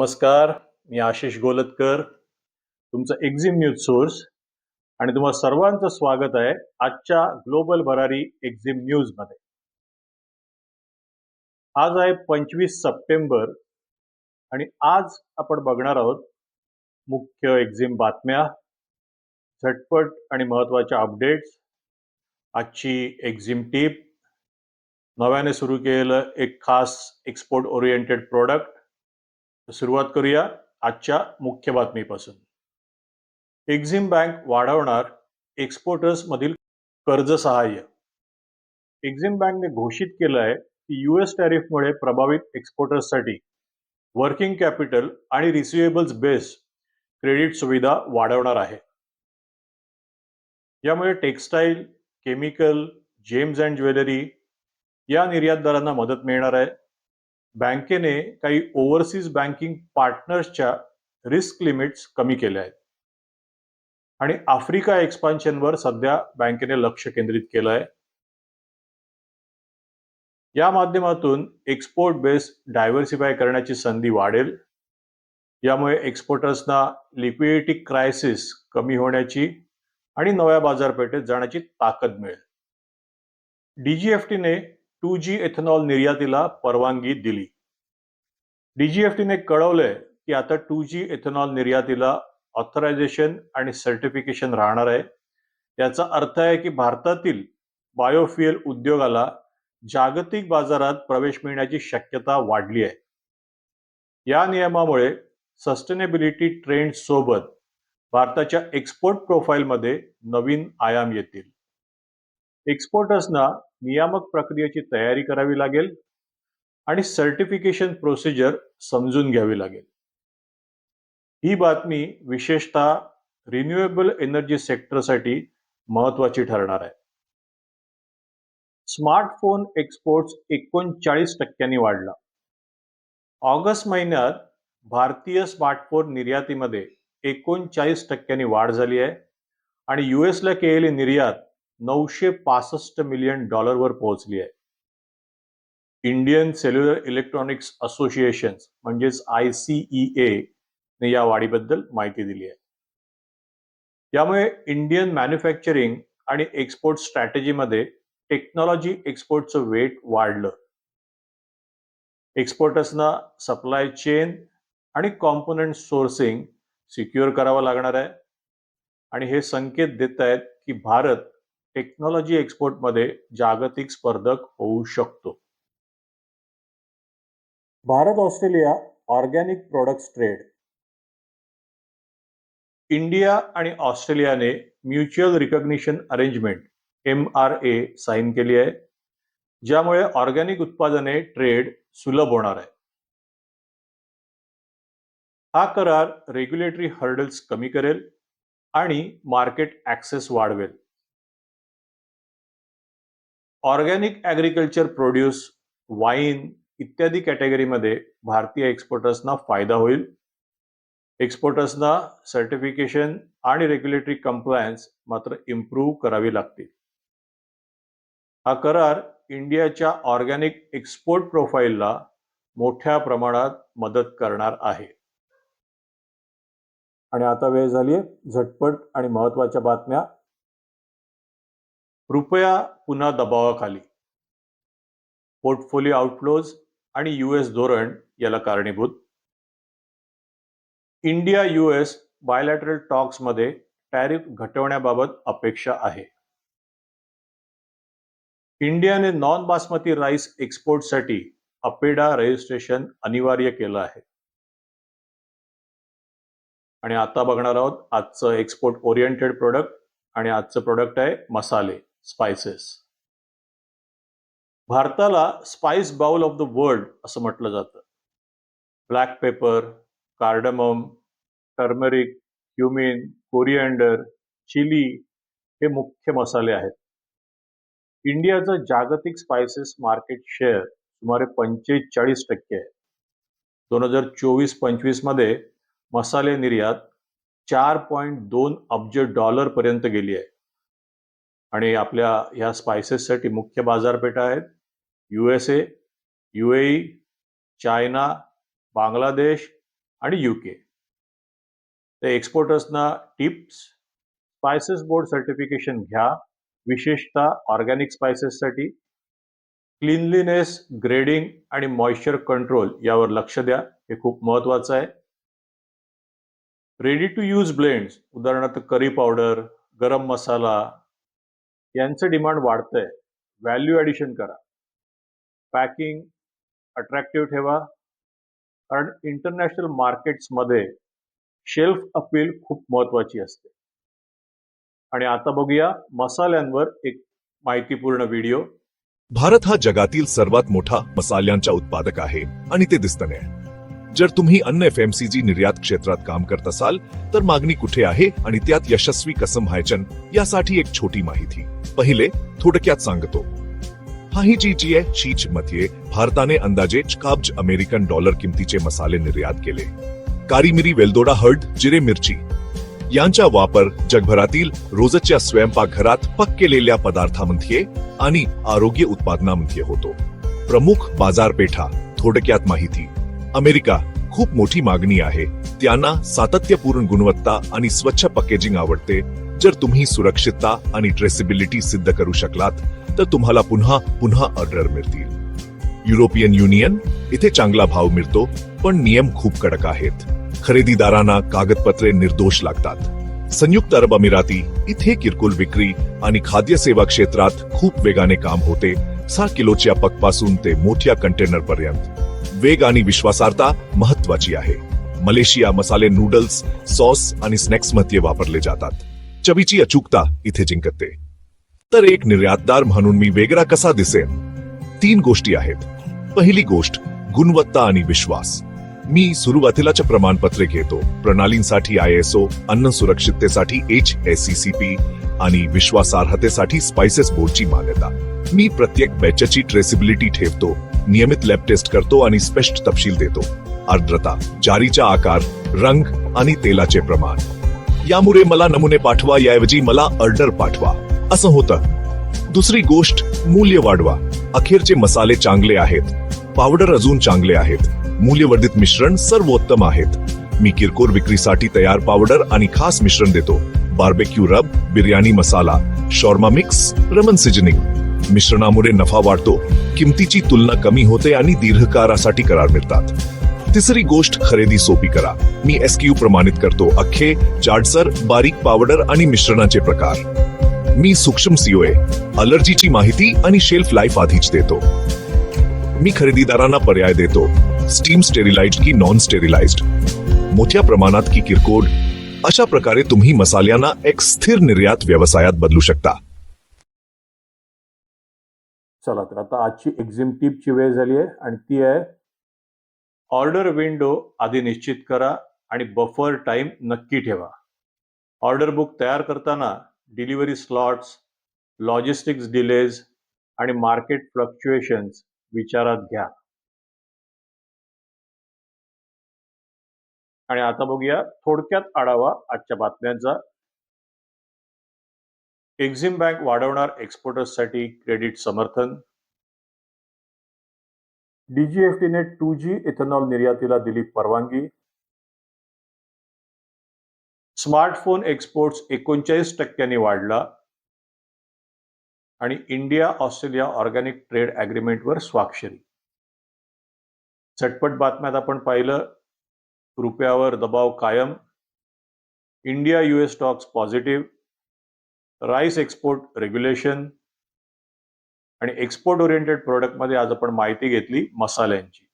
नमस्कार मी आशिष गोलतकर तुमचं Exim news source आणि तुम्हा सर्वांचं स्वागत आहे आजच्या ग्लोबल भरारी एक्झिम न्यूजमध्ये. आज आहे पंचवीस सप्टेंबर आणि आज आपण बघणार आहोत मुख्य एक्झिम बातम्या झटपट आणि महत्त्वाच्या अपडेट्स आजची एक्झिम टीप नव्याने सुरू केलेलं एक खास एक्सपोर्ट ओरिएंटेड प्रोडक्ट सुरुवात करूया आजच्या मुख्य बातमीपासून. एक्झिम बँक वाढवणार एक्सपोर्टर्स मधील कर्ज सहाय्य. एक्झिम बँकने घोषित केलं आहे की यूएस टॅरिफमुळे प्रभावित एक्सपोर्टर्ससाठी वर्किंग कॅपिटल आणि रिसिवेबल्स बेस क्रेडिट सुविधा वाढवणार आहे. यामुळे textile chemical gems and jewellery या निर्यातदारांना मदत मिळणार आहे. बँकेने काही ओव्हरसीज बँकिंग पार्टनर्सच्या रिस्क लिमिट्स कमी केल्या आहेत. आणि आफ्रिका एक्सपान्शनवर सध्या बँकेने लक्ष केंद्रित केलं आहे. या माध्यमातून एक्सपोर्ट बेस डायव्हर्सिफाय करण्याची संधी वाढेल. यामुळे एक्सपोर्टर्सना लिक्विडिटी क्रायसिस कमी होण्याची आणि नव्या बाजारपेठेत जाण्याची ताकद मिळेल. डीजीएफटीने टू जी एथेनॉल निर्यातीला परवानगी दिली. डीजीएफटीने कळवलंय की आता टू जी एथेनॉल निर्यातीला ऑथरायझेशन आणि सर्टिफिकेशन राहणार आहे. याचा अर्थ आहे की भारतातील बायोफ्युएल उद्योगाला जागतिक बाजारात प्रवेश मिळण्याची शक्यता वाढली आहे. या नियमामुळे सस्टेनेबिलिटी ट्रेंड सोबत भारताच्या एक्सपोर्ट प्रोफाईलमध्ये नवीन आयाम येतील. एक्सपोर्टर्सना नियामक प्रक्रियेची तयारी करावी लागेल आणि सर्टिफिकेशन प्रोसिजर समजून घ्यावी लागेल. ही बातमी विशेषतः रिन्युएबल एनर्जी सेक्टरसाठी महत्वाची ठरणार आहे. स्मार्टफोन एक्सपोर्ट्स एकोणचाळीस टक्क्यांनी वाढला. ऑगस्ट महिन्यात भारतीय स्मार्टफोन निर्यातीमध्ये एकोणचाळीस टक्क्यांनी वाढ झाली आहे आणि युएसला केलेली निर्यात नऊशे पासष्ट मिलियन डॉलरवर पोहोचली आहे. इंडियन सेल्युलर इलेक्ट्रॉनिक्स असोसिएशन म्हणजेच आय सी ने या वाढीबद्दल माहिती दिली आहे. यामुळे इंडियन मॅन्युफॅक्चरिंग आणि एक्सपोर्ट स्ट्रॅटेजीमध्ये टेक्नॉलॉजी एक्सपोर्टचं वेट वाढलं. एक्सपोर्टर्सना सप्लाय चेन आणि कॉम्पोनंट सोर्सिंग सिक्युअर करावं लागणार आहे. आणि हे संकेत देत आहेत की भारत टेक्नॉलॉजी एक्सपोर्टमध्ये जागतिक स्पर्धक होऊ शकतो. Bharat Australia organic products trade. India आणि ऑस्ट्रेलियाने mutual recognition arrangement M R A sign केली आहे ज्यामुळे ऑर्गॅनिक उत्पादने ट्रेड सुलभ होणार आहे. हा करार रेग्युलेटरी हर्डल्स कमी करेल आणि मार्केट ऍक्सेस वाढवेल. ऑर्गॅनिक ॲग्रिकल्चर प्रोड्यूस वाईन इत्यादी कॅटेगरीमध्ये भारतीय एक्सपोर्टर्सना फायदा होईल. एक्सपोर्टर्सना सर्टिफिकेशन आणि रेग्युलेटरी कम्प्लायन्स मात्र इम्प्रूव्ह करावी लागतील. हा करार इंडियाच्या ऑर्गॅनिक एक्सपोर्ट प्रोफाईलला मोठ्या प्रमाणात मदत करणार आहे. आणि आता वेळ झाली आहे झटपट आणि महत्त्वाच्या बातम्या रुपया पुन्हा दबावाखाली. पोर्टफोलिओ आउटफ्लोज आणि यूएस धोरण याला कारणीभूत. इंडिया यूएस बायलॅटरल टॉक्समध्ये टॅरिफ घटवण्याबाबत अपेक्षा आहे. इंडियाने नॉन बासमती राईस एक्सपोर्टसाठी अपेडा रजिस्ट्रेशन अनिवार्य केलं आहे. आणि आता बघणार आहोत आजचं एक्सपोर्ट ओरिएंटेड प्रोडक्ट आणि आजचं प्रोडक्ट आहे मसाले. स्पायसेस भारताला spice bowl of the world असं म्हटलं जातं. Black pepper cardamom turmeric cumin coriander chilli हे मुख्य मसाले आहेत. इंडियाचं जागतिक स्पायसेस मार्केट शेअर सुमारे पंचेचाळीस टक्के आहे. दोन हजार चोवीस पंचवीसमध्ये मसाले निर्यात चार पॉईंट दोन अब्ज डॉलर पर्यंत गेली आहे. आणि आपल्या ह्या स्पायसेससाठी मुख्य बाजारपेठा आहेत. U S A U A China Bangladesh आणि युके तर एक्सपोर्टर्सना टिप्स स्पायसेस बोर्ड सर्टिफिकेशन घ्या विशेषतः ऑर्गॅनिक स्पायसेससाठी. क्लिनलीनेस ग्रेडिंग आणि मॉइश्चर कंट्रोल यावर लक्ष द्या हे खूप महत्वाचं आहे. रेडी टू यूज ब्लेंड्स उदाहरणार्थ करी पावडर गरम मसाला यांचं डिमांड वाढतंय. व्हॅल्यू ॲडिशन करा. पॅकिंग अट्रॅक्टिव्ह ठेवा. कारण इंटरनॅशनल मार्केट्समध्ये शेल्फ अपील खूप महत्वाची असते. आणि आता बघूया मसाल्यांवर एक माहितीपूर्ण व्हिडिओ भारत हा जगातील सर्वात मोठा मसाल्यांचा उत्पादक आहे आणि ते दिसतं नाही. जर तुम्ही अन्न एफएमसीजी निर्यात क्षेत्रात काम करत असाल तर मागणी कुठे आहे आणि त्यात यशस्वी कसं व्हायचं यासाठी एक छोटी माहिती. पहिले थोडक्यात सांगतो. हाही जी जी आहे मध्ये. भारताने अंदाजे काब्ज अमेरिकन डॉलर किमतीचे मसाले निर्यात केले. कारीमिरी वेलदोडा हर्ड जिरे मिरची. यांचा वापर जगभरातील रोजच्या स्वयंपाकघरात पक केलेल्या पदार्थांमध्ये आणि आरोग्य उत्पादनामध्ये होतो. प्रमुख बाजारपेठा थोडक्यात माहिती. अमेरिका खूप मोठी मागणी आहे. त्यांना सातत्यपूर्ण गुणवत्ता आणि स्वच्छ पॅकेजिंग आवडते. जर तुम्ही सुरक्षितता आणि ट्रेसिबिलिटी सिद्ध करू शकलात तर तुम्हाला पुन्हा पुन्हा ऑर्डर मिळतील. युरोपियन युनियन इथे चांगला भाव मिळतो पण नियम खूप कडक आहेत. खरेदीदारांना कागदपत्रे निर्दोष लागतात. संयुक्त अरब अमिराती इथे किरकोळ विक्री आणि खाद्य सेवा क्षेत्रात खूप वेगाने काम होते. सहा किलोच्या पकपासून ते मोठ्या कंटेनर पर्यंत. वेग आणि विश्वासार्हता महत्वाची आहे. मलेशिया मसाले नूडल्स सॉस आणि स्नॅक्समध्ये वापरले जातात. चवीची अचूकता इथे जिंकते. तर एक निर्यातदार म्हणून मी वेगळा कसा दिसेन? तीन गोष्टी आहेत. पहिली गोष्ट गुणवत्ता आणि विश्वास. मी सुरुवातीलाचे प्रमाणपत्रे घेतो. प्रणालींसाठी आय एस ओ अन्न सुरक्षिततेसाठी H S C C P आणि विश्वासार्हतेसाठी स्पायसेस बोर्डची मान्यता. मी प्रत्येक बॅचची ट्रेसिबिलिटी ठेवतो. नियमित लॅब टेस्ट करतो आणि स्पष्ट तपशील देतो. आर्द्रता जारीचा आकार रंग आणि तेलाचे प्रमाण. यामुळे मला नमुने पाठवा याऐवजी मला ऑर्डर पाठवा. असं होतं. दुसरी गोष्ट मूल्य वाढवा. अखेरचे मसाले चांगले आहेत. पावडर अजून चांगले आहेत. मूल्यवर्धित मिश्रण सर्वोत्तम आहेत. मी किरकोळ विक्रीसाठी तयार पावडर आणि खास मिश्रण देतो. Barbecue rub biryani masala shawarma mix ramen seasoning मिश्रणामुळे नफा वाढतो किमतीची तुलना कमी होते आणि दीर्घकाळासाठी करार मिळतात. तिसरी गोष्ट खरेदी सोपी करा. मी एसक्यू प्रमाणित करतो. अख्खे जाडसर बारीक पावडर आणि मिश्रणाचे प्रकार. मी सूक्ष्म सीओए अलर्जीची माहिती आणि शेल्फ लाईफ आधीच देतो. मी खरेदीदारांना पर्याय देतो. स्टीम स्टेरिलाइज की नॉन स्टेरिलाइज मोठ्या प्रमाणात की किरकोळ. अशा प्रकारे तुम्ही मसाल्यांना एक स्थिर निर्यात व्यवसायात बदलू शकता. चला तर आता आजची एक्झिम वेळ झाली आहे आणि ती आहे ऑर्डर विंडो आधी निश्चित करा आणि बफर टाईम नक्की ठेवा. ऑर्डर बुक तयार करताना डिलिव्हरी स्लॉट्स लॉजिस्टिक्स डिलेज आणि मार्केट फ्लक्च्युएशन्स विचारात घ्या. आणि आता बघूया थोडक्यात आढावा आजच्या बातम्यांचा. एक्झिम बँक वाढवणार एक्सपोर्टर्ससाठी क्रेडिट समर्थन. डीजीएफटीने टू जी इथेनॉल निर्यातीला दिली परवानगी. स्मार्टफोन एक्सपोर्ट्स एकोणचाळीस टक्क्यांनी वाढला. आणि इंडिया ऑस्ट्रेलिया ऑर्गॅनिक ट्रेड ॲग्रीमेंटवर स्वाक्षरी. झटपट बातम्यात आपण पाहिलं रुपयावर दबाव कायम. India US stocks positive. Rice export regulation आणि एक्सपोर्ट ओरिएंटेड प्रोडक्टमध्ये आज आपण माहिती घेतली मसाल्यांची.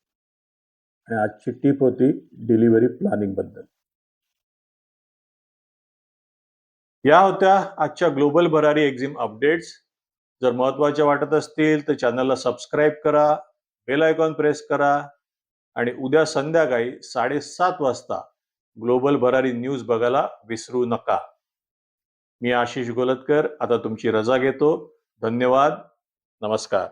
आणि आजची टीप होती डिलिव्हरी प्लॅनिंगबद्दल. या होत्या आजच्या ग्लोबल भरारी एक्झिम अपडेट्स. जर महत्त्वाच्या वाटत असतील तर चॅनलला सबस्क्राईब करा बेल आयकॉन प्रेस करा आणि उद्या संध्याकाळी साडेसात वाजता ग्लोबल भरारी न्यूज बघायला विसरू नका. मी आशिष गोलतकर. आता तुमची रजा घेतो. धन्यवाद. नमस्कार.